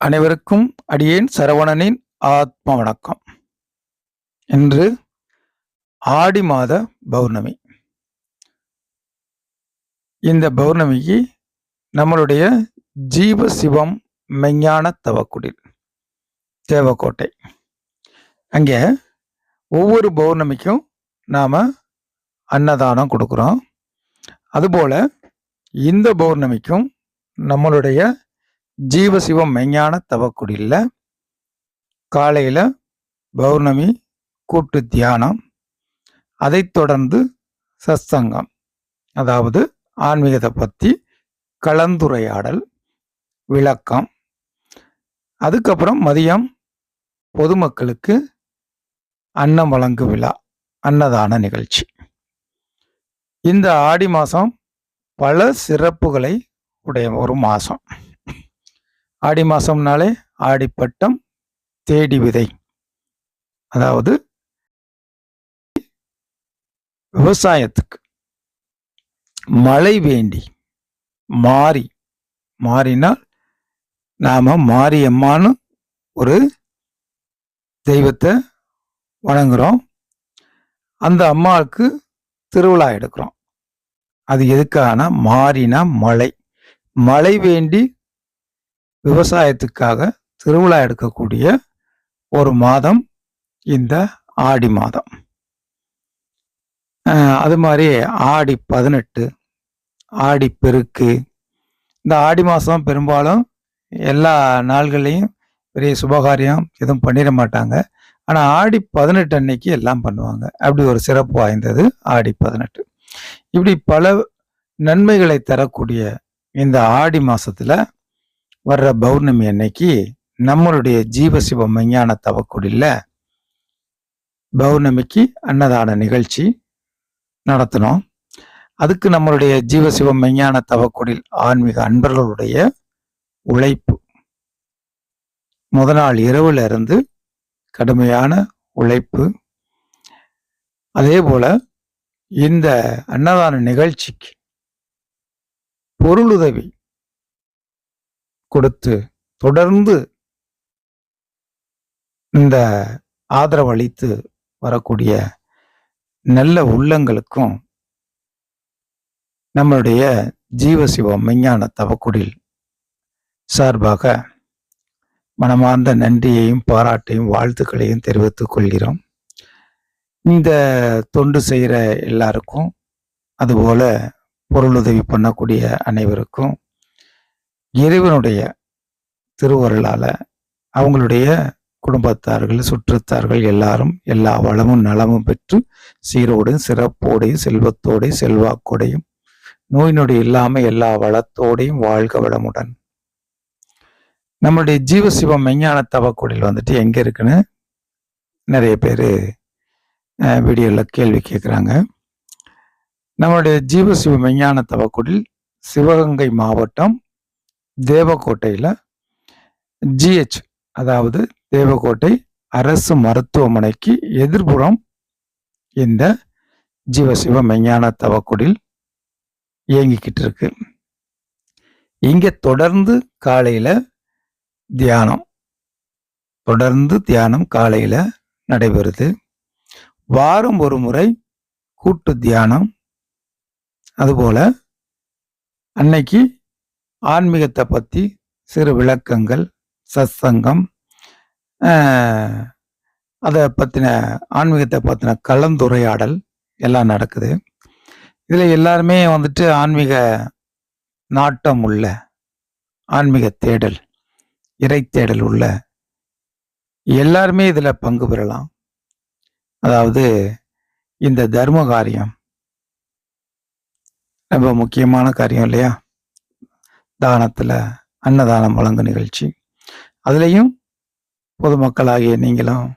அனைவருக்கும் அடியேன் சரவணனின் ஆத்ம வணக்கம். இன்று ஆடி மாத பௌர்ணமி. இந்த பௌர்ணமிக்கு நம்மளுடைய ஜீவ சிவம் மெஞ்ஞான தவக்குடில் தேவக்கோட்டை. அங்கே ஒவ்வொரு பௌர்ணமிக்கும் நாம் அன்னதானம் கொடுக்குறோம். அதுபோல் இந்த பௌர்ணமிக்கும் நம்மளுடைய ஜீவசிவம் மெஞ்ஞான தவக்குடியில் காலையில் பௌர்ணமி கூட்டு தியானம் அதைத் தொடர்ந்து சத்சங்கம் அதாவது ஆன்மீகத்தை பற்றி கலந்துரையாடல் விளக்கம் அதுக்கப்புறம் மதியம் பொதுமக்களுக்கு அன்னம் வழங்கு விழா அன்னதான நிகழ்ச்சி. இந்த ஆடி மாதம் பல சிறப்புகளை உடைய ஒரு மாதம் ஆடி மாதம்னாலே ஆடிப்பட்டம் தேடி விதை. அதாவது விவசாயத்துக்கு மழை வேண்டி மாறி மாறினால் நாம் மாரியம்மான்னு ஒரு தெய்வத்தை வணங்குகிறோம் அந்த அம்மாவுக்கு திருவிழா எடுக்கிறோம். அது எதுக்கான மாறினா மழை. மழை வேண்டி விவசாயத்துக்காக திருவிழா எடுக்கக்கூடிய ஒரு மாதம் இந்த ஆடி மாதம். அது மாதிரி ஆடி பதினெட்டு ஆடி பெருக்கு இந்த ஆடி மாதம் பெரும்பாலும் எல்லா நாள்கள்லையும் பெரிய சுபகாரியம் எதுவும் பண்ணிட மாட்டாங்க. ஆனால் ஆடி பதினெட்டு அன்னைக்கு எல்லாம் பண்ணுவாங்க. அப்படி ஒரு சிறப்பு வாய்ந்தது ஆடி பதினெட்டு. இப்படி பல நன்மைகளை தரக்கூடிய இந்த ஆடி மாதத்தில் வர்ற பௌர்ணமி அன்னைக்கு நம்மளுடைய ஜீவசிவ மெஞ்ஞான தவக்குடியில் பௌர்ணமிக்கு அன்னதான நிகழ்ச்சி நடத்தினோம். அதுக்கு நம்மளுடைய ஜீவசிவ மெஞ்ஞான தவக்குடில் ஆன்மீக அன்பர்களுடைய உழைப்பு. முத நாள் இரவுல இருந்து கடுமையான உழைப்பு. அதே போல இந்த அன்னதான நிகழ்ச்சிக்கு பொருளுதவி கொடுத்து தொடர்ந்து இந்த ஆதரவு அளித்து வரக்கூடிய நல்ல உள்ளங்களுக்கும் நம்மளுடைய ஜீவசிவம் மெஞ்ஞான தவக்குடில் சார்பாக மனமார்ந்த நன்றியையும் பாராட்டையும் வாழ்த்துக்களையும் தெரிவித்துக் கொள்கிறோம். இந்த தொண்டு செய்கிற எல்லாருக்கும் அதுபோல பொருளுதவி பண்ணக்கூடிய அனைவருக்கும் இறைவனுடைய திருவருளால் அவங்களுடைய குடும்பத்தார்கள் சுற்றத்தார்கள் எல்லாரும் எல்லா வளமும் நலமும் பெற்று சீரோடும் சிறப்போடையும் செல்வத்தோடையும் செல்வாக்கோடையும் நோய் நொடி இல்லாமல் எல்லா வளத்தோடையும் வாழ்க வளமுடன். நம்மளுடைய ஜீவசிவம் மெஞ்ஞான தவக்குடியில் வந்துட்டு எங்கே இருக்குன்னு நிறைய பேர் வீடியோவில் கேள்வி கேட்குறாங்க நம்மளுடைய ஜீவசிவ மெஞ்ஞான தவக்குடில் சிவகங்கை மாவட்டம் தேவக்கோட்டையில் ஜிஹெச் அதாவது தேவக்கோட்டை அரசு மருத்துவமனைக்கு எதிர்புறம் இந்த ஜீவசிவ மெஞ்ஞான தவக்குடில் இயங்கிக்கிட்டு இருக்கு. இங்கே தொடர்ந்து காலையில் தியானம் தொடர்ந்து தியானம் காலையில் நடைபெறுது. வாரம் ஒரு முறை கூட்டு தியானம் அதுபோல் அன்னைக்கு ஆன்மீகத்தை பற்றி சிறு விளக்கங்கள் சத்சங்கம் அதை பற்றின ஆன்மீகத்தை பற்றின கலந்துரையாடல் எல்லாம் நடக்குது. இதில் எல்லாருமே வந்துட்டு ஆன்மீக நாட்டம் உள்ள ஆன்மீக தேடல் இறை தேடல் உள்ள எல்லாருமே இதில் பங்கு பெறலாம். அதாவது இந்த தர்ம காரியம் ரொம்ப முக்கியமான காரியம் இல்லையா? தானத்தில் அன்னதானம் வழங்கும் நிகழ்ச்சி. அதுலேயும் பொதுமக்களாகிய நீங்களும்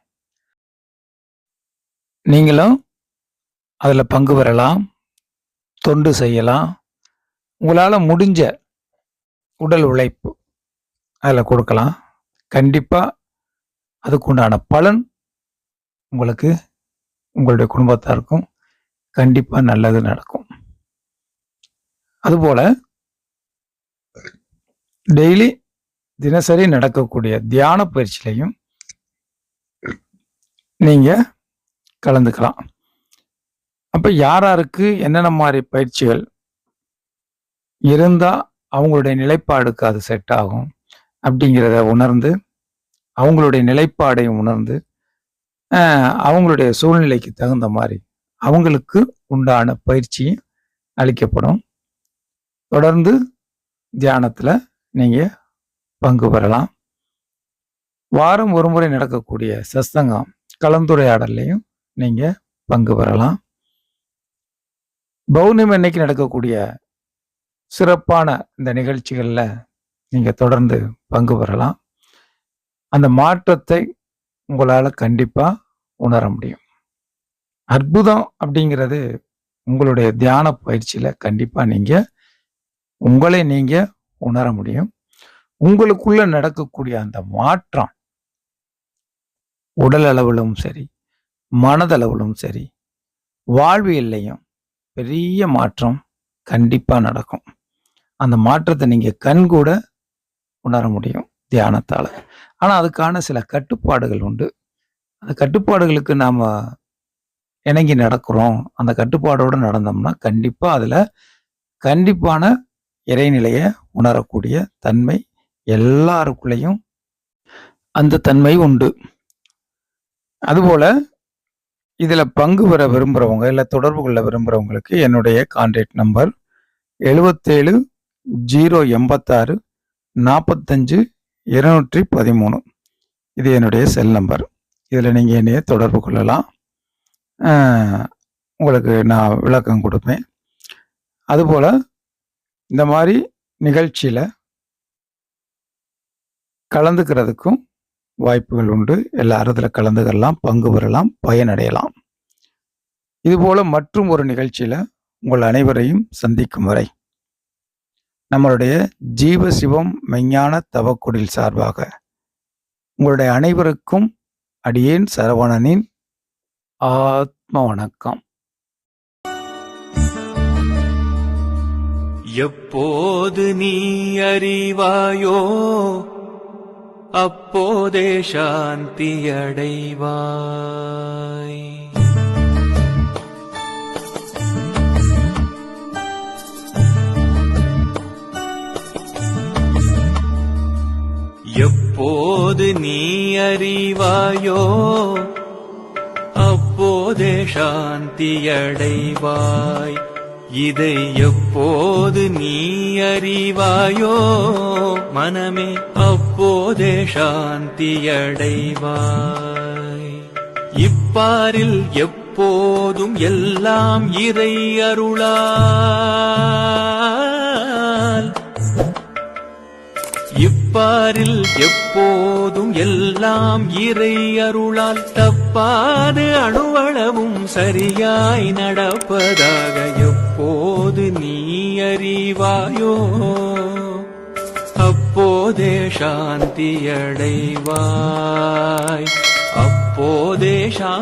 நீங்களும் அதில் பங்கு பெறலாம் தொண்டு செய்யலாம். உங்களால் முடிஞ்ச உடல் உழைப்பு அதில் கொடுக்கலாம். கண்டிப்பாக அதுக்குண்டான பலன் உங்களுக்கு உங்களுடைய குடும்பத்தாருக்கும் கண்டிப்பாக நல்லது நடக்கும். அதுபோல் டெய்லி தினசரி நடக்கக்கூடிய தியான பயிற்சியிலையும் நீங்கள் கலந்துக்கலாம். அப்போ யார் யாருக்கு என்னென்ன மாதிரி பயிற்சிகள் இருந்தால் அவங்களுடைய நிலைப்பாடுக்கு அது செட் ஆகும் அப்படிங்கிறத உணர்ந்து அவங்களுடைய நிலைப்பாடையும் உணர்ந்து அவங்களுடைய சூழ்நிலைக்கு தகுந்த மாதிரி அவங்களுக்கு உண்டான பயிற்சியும் அளிக்கப்படும். தொடர்ந்து தியானத்தில் நீங்கள் பங்கு பெறலாம். வாரம் ஒரு முறை நடக்கக்கூடிய சத்சங்கம் கலந்துரையாடல்லையும் நீங்கள் பங்கு பெறலாம். பௌர்ணமி அன்னைக்கு நடக்கக்கூடிய சிறப்பான இந்த நிகழ்ச்சிகளில் நீங்கள் தொடர்ந்து பங்கு பெறலாம். அந்த மாற்றத்தை உங்களால் கண்டிப்பாக உணர முடியும். அற்புதம் அப்படிங்கிறது உங்களுடைய தியான பயிற்சியில் கண்டிப்பாக நீங்கள் உங்களை நீங்கள் உணர முடியும். உங்களுக்குள்ள நடக்கக்கூடிய அந்த மாற்றம் உடல் அளவிலும் சரி மனதளவிலும் சரி வாழ்வியல்லையும் பெரிய மாற்றம் கண்டிப்பாக நடக்கும். அந்த மாற்றத்தை நீங்கள் கண் கூட உணர முடியும் தியானத்தால். ஆனால் அதுக்கான சில கட்டுப்பாடுகள் உண்டு. அந்த கட்டுப்பாடுகளுக்கு நாம் இணங்கி நடக்கிறோம். அந்த கட்டுப்பாடோடு நடந்தோம்னா கண்டிப்பாக அதில் கண்டிப்பான இறைநிலையை உணரக்கூடிய தன்மை எல்லாருக்குள்ளேயும் அந்த தன்மை உண்டு. அதுபோல இதில் பங்கு பெற விரும்புகிறவங்க இல்லை தொடர்பு கொள்ள விரும்புகிறவங்களுக்கு என்னுடைய கான்டாக்ட் நம்பர் எழுபத்தேழு ஜீரோ எண்பத்தாறு நாற்பத்தஞ்சு இருநூற்றி பதிமூணு. இது என்னுடைய செல் நம்பர் இதில் நீங்கள் என்னைய தொடர்பு கொள்ளலாம். உங்களுக்கு நான் விளக்கம் கொடுப்பேன். அதுபோல் இந்த மாதிரி நிகழ்ச்சியில் கலந்துக்கிறதுக்கும் வாய்ப்புகள் உண்டு. எல்லாரும் இதில் கலந்துக்கலாம் பங்கு பெறலாம் பயனடையலாம். இதுபோல் மற்றும் ஒரு நிகழ்ச்சியில் உங்கள் அனைவரையும் சந்திக்கும் வரை நம்மளுடைய ஜீவசிவம் மெஞ்ஞான தவக்குடில் சார்பாக உங்களுடைய அனைவருக்கும் அடியேன் சரவணனின் ஆத்ம வணக்கம். எப்போது நீ அறிவாயோ அப்போதே சாந்தியடைவாய் எப்போது நீ அறிவாயோ அப்போதே சாந்தியடைவாய் அடைவாய். இதை எப்போது நீ அறிவாயோ மனமே அப்போதே சாந்தியடைவாய். இப்பாரில் எப்போதும் எல்லாம் இறை அருளால். இப்பாரில் எப்போதும் எல்லாம் இறை அருளால் தப்பாது அணு சரியாய் நடப்பதாக எப்போது நீ அறிவாயோ? அப்போதே சாந்தியடைவாய். அப்போதே சாந்தி